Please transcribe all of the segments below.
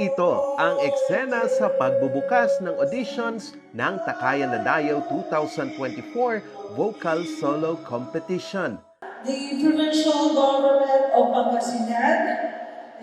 Ito ang eksena sa pagbubukas ng auditions ng Takayan na Dayaw 2024 Vocal Solo Competition. the provincial government of Pangasinan,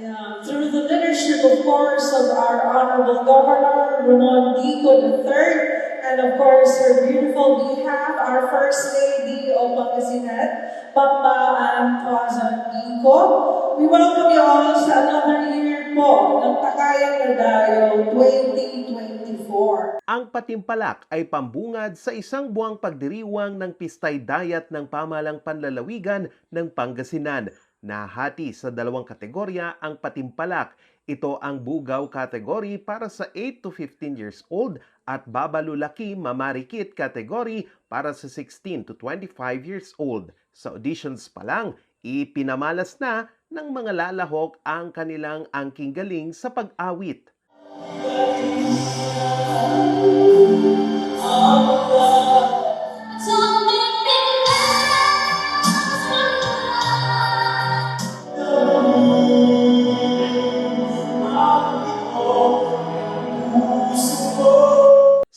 uh, through the leadership, of course, of our Honorable Governor, Ramon Dico III, and of course, her beautiful behalf, our First Lady of Pangasinan, Papa and President Dico. We welcome you all sa another year po ng Takayan na Dayo 2024. Ang patimpalak ay pambungad sa isang buwang pagdiriwang ng Pistay Dayat ng Pamalang Panlalawigan ng Pangasinan. Nahati sa dalawang kategorya ang patimpalak. Ito ang bugaw category para sa 8 to 15 years old at babalulaki mamarikit category para sa 16 to 25 years old. Sa auditions pa lang, ipinamalas na ng mga lalahok ang kanilang angking galing sa pag-awit. Sa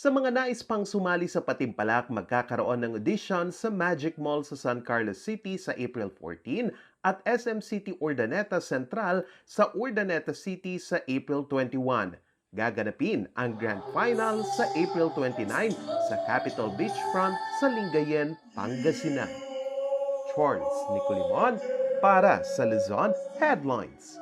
mga nais pang sumali sa Patimpalak, magkakaroon ng audition sa Magic Mall sa San Carlos City sa April 14 at SM City Urdaneta Central sa Urdaneta City sa April 21. Gaganapin ang Grand Final sa April 29 sa Capitol Beachfront sa Lingayen, Pangasinan. Charles Nicolimon para sa Luzon Headlines.